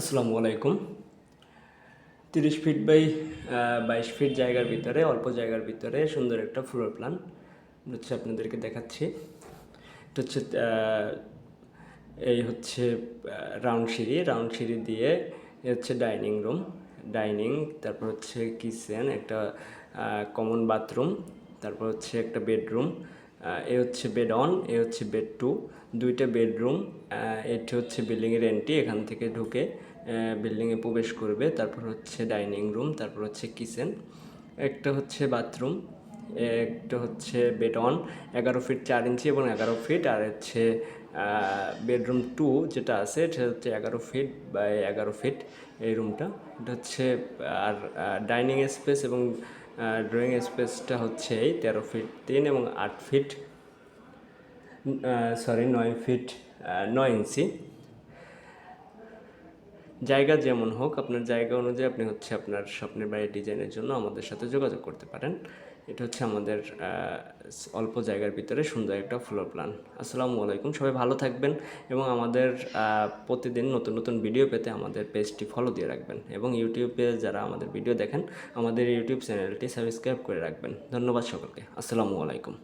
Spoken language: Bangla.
আসসালামু আলাইকুম। তিরিশ ফিট বাই বাইশ ফিট জায়গার ভিতরে, অল্প জায়গার ভিতরে সুন্দর একটা ফ্লোর প্ল্যান হচ্ছে আপনাদেরকে দেখাচ্ছি। এটা হচ্ছে এই হচ্ছে রাউন্ড সিঁড়ি। রাউন্ড সিঁড়ি দিয়ে হচ্ছে ডাইনিং রুম। ডাইনিং, তারপর হচ্ছে কিচেন, একটা কমন বাথরুম, তারপর হচ্ছে একটা বেডরুম এ হচ্ছে বেড অন এ হচ্ছে বেড টু দুইটা বেডরুম এটি হচ্ছে বিল্ডিংয়ের এন্ট্রি এখান থেকে ঢুকে বিল্ডিংয়ে প্রবেশ করবে, তারপর হচ্ছে ডাইনিং রুম তারপর হচ্ছে কিচেন একটা হচ্ছে বাথরুম একটা হচ্ছে বেড অন এগারো ফিট চার ইঞ্চি এবং এগারো ফিট আর হচ্ছে বেডরুম টু যেটা আছে এটা হচ্ছে এগারো ফিট বা এগারো ফিট এই রুমটা এটা হচ্ছে, আর ডাইনিং স্পেস এবং ড্রয়িং স্পেসটা হচ্ছে এই তেরো ফিট তিন এবং আট ফিট সরি নয় ফিট নয় ইঞ্চি। জায়গা যেমন হোক, আপনার জায়গা অনুযায়ী আপনি হচ্ছে আপনার স্বপ্নের বাড়ির ডিজাইনের জন্য আমাদের সাথে যোগাযোগ করতে পারেন। এটা হচ্ছে আমাদের অল্প জায়গার ভিতরে সুন্দর একটা ফ্লোর প্ল্যান আসসালামু আলাইকুম, সবাই ভালো থাকবেন এবং আমাদের প্রতিদিন নতুন নতুন ভিডিও পেতে আমাদের পেজটি ফলো দিয়ে রাখবেন এবং ইউটিউবে যারা আমাদের ভিডিও দেখেন, আমাদের ইউটিউব চ্যানেলটি সাবস্ক্রাইব করে রাখবেন। ধন্যবাদ সকলকে। আসসালামু আলাইকুম।